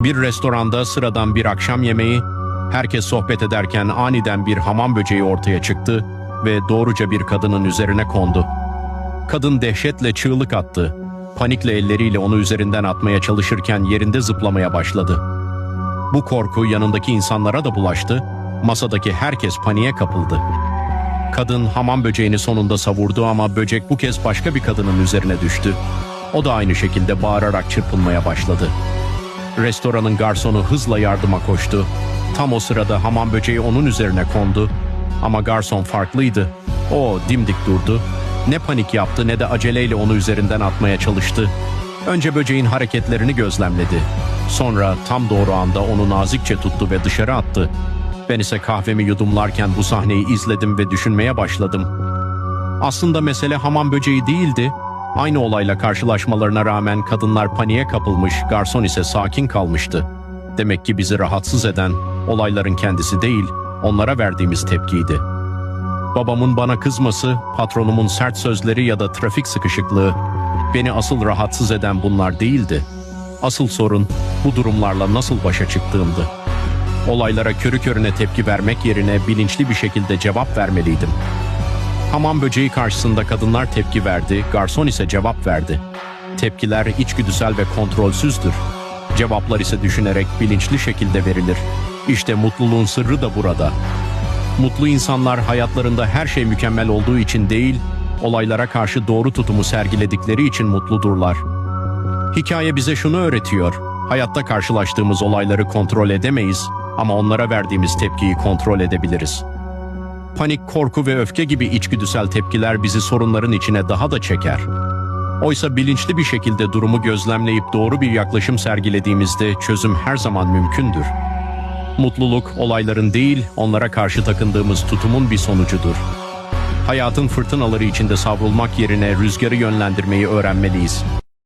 Bir restoranda sıradan bir akşam yemeği, herkes sohbet ederken aniden bir hamam böceği ortaya çıktı ve doğruca bir kadının üzerine kondu. Kadın dehşetle çığlık attı. Panikle elleriyle onu üzerinden atmaya çalışırken yerinde zıplamaya başladı. Bu korku yanındaki insanlara da bulaştı. Masadaki herkes paniğe kapıldı. Kadın hamam böceğini sonunda savurdu ama böcek bu kez başka bir kadının üzerine düştü. O da aynı şekilde bağırarak çırpınmaya başladı. Restoranın garsonu hızla yardıma koştu. Tam o sırada hamam böceği onun üzerine kondu. Ama garson farklıydı. O dimdik durdu. Ne panik yaptı ne de aceleyle onu üzerinden atmaya çalıştı. Önce böceğin hareketlerini gözlemledi. Sonra tam doğru anda onu nazikçe tuttu ve dışarı attı. Ben ise kahvemi yudumlarken bu sahneyi izledim ve düşünmeye başladım. Aslında mesele hamam böceği değildi. Aynı olayla karşılaşmalarına rağmen kadınlar paniğe kapılmış, garson ise sakin kalmıştı. Demek ki bizi rahatsız eden olayların kendisi değil, onlara verdiğimiz tepkiydi. Babamın bana kızması, patronumun sert sözleri ya da trafik sıkışıklığı beni asıl rahatsız eden bunlar değildi. Asıl sorun bu durumlarla nasıl başa çıktığımdı. Olaylara körü körüne tepki vermek yerine bilinçli bir şekilde cevap vermeliydim. Hamam böceği karşısında kadınlar tepki verdi, garson ise cevap verdi. Tepkiler içgüdüsel ve kontrolsüzdür. Cevaplar ise düşünerek bilinçli şekilde verilir. İşte mutluluğun sırrı da burada. Mutlu insanlar hayatlarında her şey mükemmel olduğu için değil, olaylara karşı doğru tutumu sergiledikleri için mutludurlar. Hikaye bize şunu öğretiyor. Hayatta karşılaştığımız olayları kontrol edemeyiz ama onlara verdiğimiz tepkiyi kontrol edebiliriz. Panik, korku ve öfke gibi içgüdüsel tepkiler bizi sorunların içine daha da çeker. Oysa bilinçli bir şekilde durumu gözlemleyip doğru bir yaklaşım sergilediğimizde çözüm her zaman mümkündür. Mutluluk olayların değil, onlara karşı takındığımız tutumun bir sonucudur. Hayatın fırtınaları içinde savrulmak yerine rüzgarı yönlendirmeyi öğrenmeliyiz.